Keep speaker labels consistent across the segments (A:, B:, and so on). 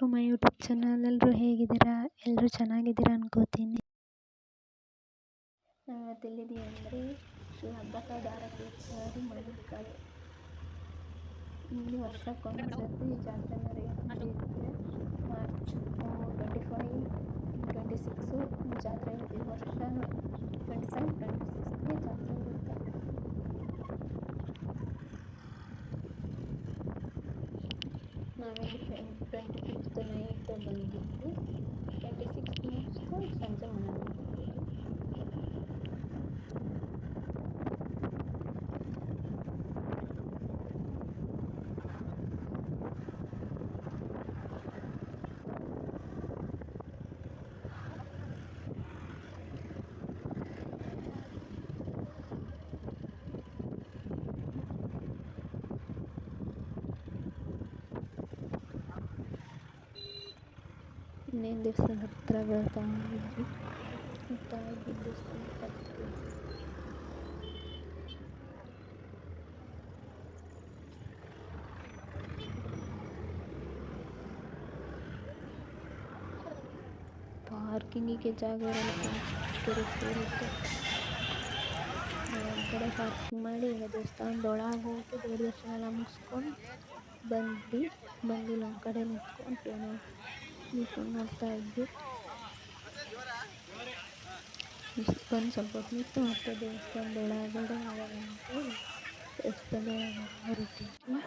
A: To my YouTube channel ಎಲ್ಲರೂ ಹೇಗಿದ್ದೀರಾ? ಎಲ್ಲರೂ ಚೆನ್ನಾಗಿದ್ದೀರಾ ಅನ್ಕೋತೀನಿ. ನಾವು ಅಂದರೆ ಶ್ರೀ ಹಬ್ಬಕ್ಕ ದಾರಕೇಶ್ವರಿ ಮಣಿಕಾಯಿ ಇಲ್ಲಿ ವರ್ಷಕ್ಕೊಂದು ಸರ್ತಿ ಜಾತ್ರೆ ನಡೆಯುತ್ತೆ. March twenty five twenty six ಜಾತ್ರೆ ಪ್ರತಿ ವರ್ಷ ಟ್ವೆಂಟಿ ಫೈವ್ ಟ್ವೆಂಟಿ ಸಿಕ್ಸ್ಗೆ ಜಾತ್ರೆ ಇರುತ್ತೆ ನಾವಿಲ್ಲಿ ಟ್ವೆಂಟಿ ಫಿಫ್ತ್ ನೈಟ್ ಬಂದಿದ್ವಿ ಟ್ವೆಂಟಿ ಸಿಕ್ಸ್ ಇನ್ನೇನು ದೇವಸ್ಥಾನ ಹತ್ರ ಬರ್ತಾ ಇದ್ವಿ ಬರ್ತಾ ಇದ್ವಿ ದೇವಸ್ಥಾನ ಹತ್ರ ಪಾರ್ಕಿಂಗಿಗೆ ಜಾಗ ಇರಲ್ಲ ಇರುತ್ತೆ ಒಂದು ಕಡೆ ಪಾರ್ಕಿಂಗ್ ಮಾಡಿ ಈಗ ದೇವಸ್ಥಾನದೊಳಗೆ ಹೋಗಿ ದೇವ್ರ ದರ್ಶನ ಎಲ್ಲ ಮುಗಿಸ್ಕೊಂಡು ಬಂದ್ವಿ ಬಂದು ಒಂದು ಕಡೆ ನಿಂತ್ಕೊಂಡು ಏನೋ ನಿಂತ್ಕೊಂಡು ನೋಡ್ತಾ ಇದ್ವಿ. ಬಂದು ಸ್ವಲ್ಪ ಹೊತ್ತು ನಿಂತು ಮತ್ತೆ ದೇವಸ್ಥಾನದ ಒಳಗಡೆ ಹೊರಟಿದ್ವಿ.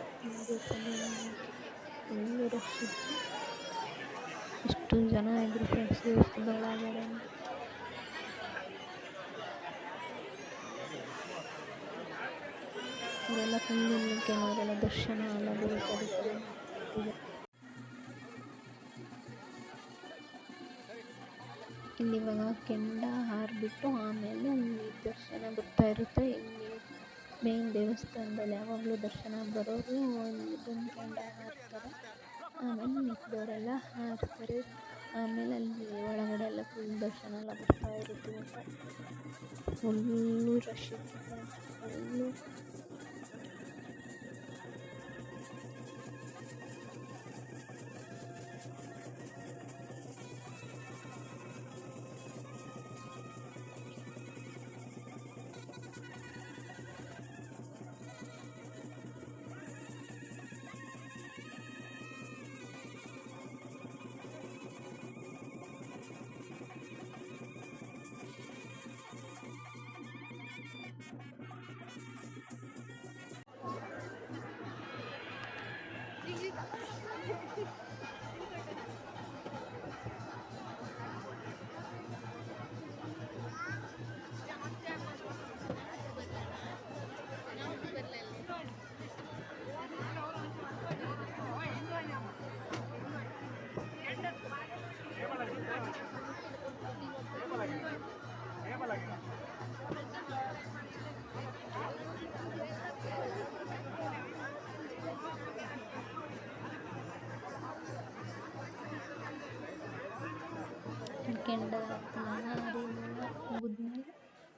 A: ಫುಲ್ಲು ರಶ್ ಇತ್ತು ಎಷ್ಟು ಜನ ಇದ್ರು ಫ್ರೆಂಡ್ಸ್ ದೇವಸ್ಥಾನದೊಳಗಡೆ ಇದೆಲ್ಲ ಫುಲ್ ಕೆಲವರೆಲ್ಲ ದರ್ಶನ ಎಲ್ಲ ಇಲ್ಲಿ ಇವಾಗ ಕೆಂಡ ಹಾರಿಬಿಟ್ಟು ಆಮೇಲೆ ಇಲ್ಲಿ ದರ್ಶನ ಬರ್ತಾ ಇರುತ್ತೆ. ಇಲ್ಲಿ ಮೇನ್ ದೇವಸ್ಥಾನದಲ್ಲಿ ಯಾವಾಗಲೂ ದರ್ಶನ ಬರೋರು ಬಂದು ಕೆಂಡ ಹಾರ್ತಾರೆ ಆಮೇಲೆ ಮಿಕ್ಕಿದವರೆಲ್ಲ ಹಾರ್ತಾರೆ ಆಮೇಲೆ ಅಲ್ಲಿ ಒಳಗಡೆ ಎಲ್ಲ ಫುಲ್ ದರ್ಶನ ಎಲ್ಲ ಬರ್ತಾ ಇರುತ್ತೆ. ಫುಲ್ಲು ರಶ್ ಫುಲ್ಲು ಕೆಂಡ ಮುಗಿದ್ಮೇಲೆ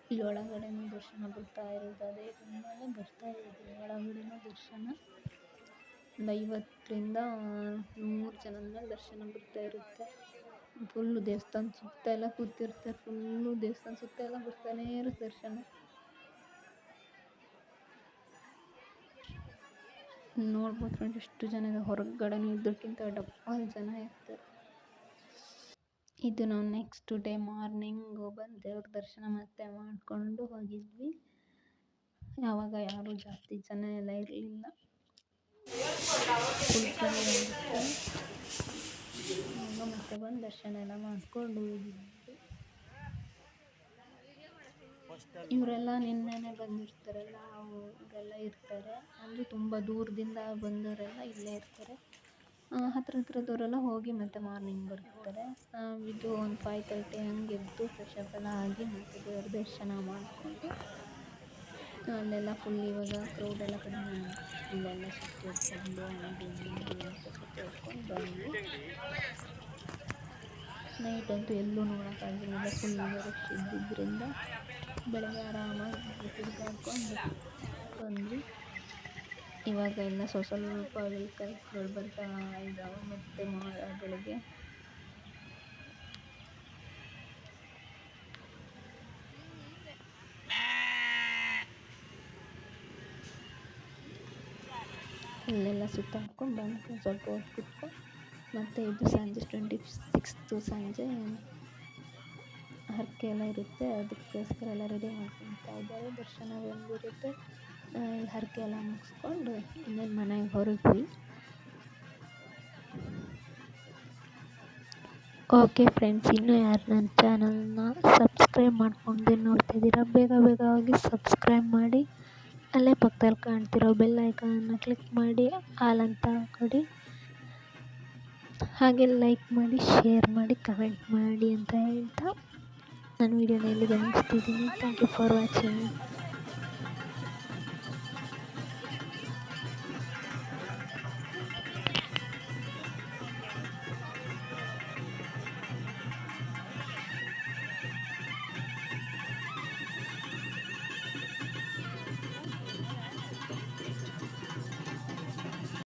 A: ಇಲ್ಲಿ ಒಳಗಡೆನೂ ದರ್ಶನ ಬರ್ತಾ ಇರೋದು. ಅದೇ ತುಂಬಾ ಬರ್ತಾ ಇರೋದು ಒಳಗಡೆನೂ ದರ್ಶನ. ಒಂದು ಐವತ್ತರಿಂದ ನೂರು ಜನ ದರ್ಶನ ಬರ್ತಾ ಇರುತ್ತೆ. ಫುಲ್ಲು ದೇವಸ್ಥಾನ ಸುತ್ತ ಎಲ್ಲ ಕೂತಿರ್ತಾರೆ. ಫುಲ್ಲು ದೇವಸ್ಥಾನ ಸುತ್ತ ಎಲ್ಲ ಬರ್ತಾನೇ ಇರುತ್ತೆ ದರ್ಶನ. ನೋಡ್ಬೋದು ಫ್ರೆಂಡ್ಸ್ ಎಷ್ಟು ಜನ ಇದೆ ಹೊರಗಡೆನೂ ಇದ್ದಕ್ಕಿಂತ ಡಬ್ಬಲ್ ಜನ ಇರ್ತಾರೆ. ಇದು ನಾವು ನೆಕ್ಸ್ಟ್ ಡೇ ಮಾರ್ನಿಂಗ್ ಬಂದು ದೇವ್ರ ದರ್ಶನ ಮತ್ತೆ ಮಾಡಿಕೊಂಡು ಹೋಗಿದ್ವಿ. ಯಾವಾಗ ಯಾರೂ ಜಾಸ್ತಿ ಜನ ಎಲ್ಲ ಇರಲಿಲ್ಲ. ಮತ್ತೆ ಬಂದು ದರ್ಶನ ಎಲ್ಲ ಮಾಡಿಕೊಂಡು ಹೋಗಿದ್ವಿ. ಇವರೆಲ್ಲ ನಿನ್ನೆನೆ ಬಂದಿರ್ತಾರಲ್ಲ, ಅವರೆಲ್ಲ ಇರ್ತಾರೆ. ಅಂದರೆ ತುಂಬ ದೂರದಿಂದ ಬಂದವರೆಲ್ಲ ಇಲ್ಲೇ ಇರ್ತಾರೆ. ಹತ್ರ ಹತ್ರದವರೆಲ್ಲ ಹೋಗಿ ಮತ್ತೆ ಮಾರ್ನಿಂಗ್ ಬರ್ತಾರೆ. ಇದು ಒಂದು ಫೈವ್ ತರ್ಟಿ ಹಂಗೆ ಎದ್ದು ಫ್ರೆಶ್ ಅಪ್ ಎಲ್ಲ ಆಗಿ ಮತ್ತೆ ದೇವ್ರ ದರ್ಶನ ಮಾಡಿಕೊಂಡು ಅಲ್ಲೆಲ್ಲ ಫುಲ್ ಇವಾಗ ಕ್ರೌಡ್ ಎಲ್ಲ ಕಡಿಮೆ ಇಲ್ಲೆಲ್ಲ ಸುತ್ತಿ ಹೊಡ್ಕೊಂಡು, ಹಂಗೆ ಬಂದ್ವಿ ನೈಟ್ ಅಂತೂ ಎಲ್ಲೂ ನೋಡೋಕ್ಕಾಗಿರಲಿಲ್ಲ ಫುಲ್ ರಶ್ ಇದ್ದಿದ್ದರಿಂದ ಬೆಳಗ್ಗೆ ಆರಾಮಾಗಿ ತಿರುಗಾಡ್ಕೊಂಡು ಬಂದ್ವಿ. ಇವಾಗ ಎಲ್ಲ ಸ್ವಲ್ಪ ಸ್ವಲ್ಪ ವೆಹಿಕಲ್ಸ್ಗಳು ಬರ್ತಾ ಇದ್ದಾವೆ ಮತ್ತು ಮೋಡಗಳಿಗೆ ಇಲ್ಲೆಲ್ಲ ಸುತ್ತ ಹಾಕ್ಕೊಂಡು ಬಂದು ಸ್ವಲ್ಪ ಹೊತ್ತು ಮತ್ತು ಇದು ಸಂಜೆ ಟ್ವೆಂಟಿ ಸಿಕ್ಸ್ತು ಸಂಜೆ ಹರಕೆ ಎಲ್ಲ ಇರುತ್ತೆ, ಅದಕ್ಕೋಸ್ಕರ ಎಲ್ಲ ರೆಡಿ ಮಾಡ್ಕೊತಾ ಇದ್ದಾರೆ. ದರ್ಶನ ಬಂದಿರುತ್ತೆ. ಹರಕೆ ಎಲ್ಲ ಮುಗಿಸ್ಕೊಂಡು ಇನ್ನೇನು ಮನೆಗೆ ಹೊರಟ್ವಿ ಓಕೆ ಫ್ರೆಂಡ್ಸ್ ಇನ್ನೂ ಯಾರು ನನ್ನ ಚಾನಲ್ನ ಸಬ್ಸ್ಕ್ರೈಬ್ ಮಾಡ್ಕೊಂಡೇ ನೋಡ್ತಿದ್ದೀರಾ ಬೇಗ ಬೇಗ ಹೋಗಿ ಸಬ್ಸ್ಕ್ರೈಬ್ ಮಾಡಿ, ಅಲ್ಲೇ ಪಕ್ಕದಲ್ಲಿ ಕಾಣ್ತಿರೋ ಬೆಲ್ ಐಕಾನನ್ನು ಕ್ಲಿಕ್ ಮಾಡಿ ಆಲ್ ಅಂತ ಕೊಡಿ ಹಾಗೆ ಲೈಕ್ ಮಾಡಿ ಶೇರ್ ಮಾಡಿ ಕಮೆಂಟ್ ಮಾಡಿ ಅಂತ ಹೇಳ್ತಾ, ನಾನು ವೀಡಿಯೋನ ಇಲ್ಲಿಗೆ ಮುಗಿಸ್ತಿದ್ದೀನಿ. Thank you for watching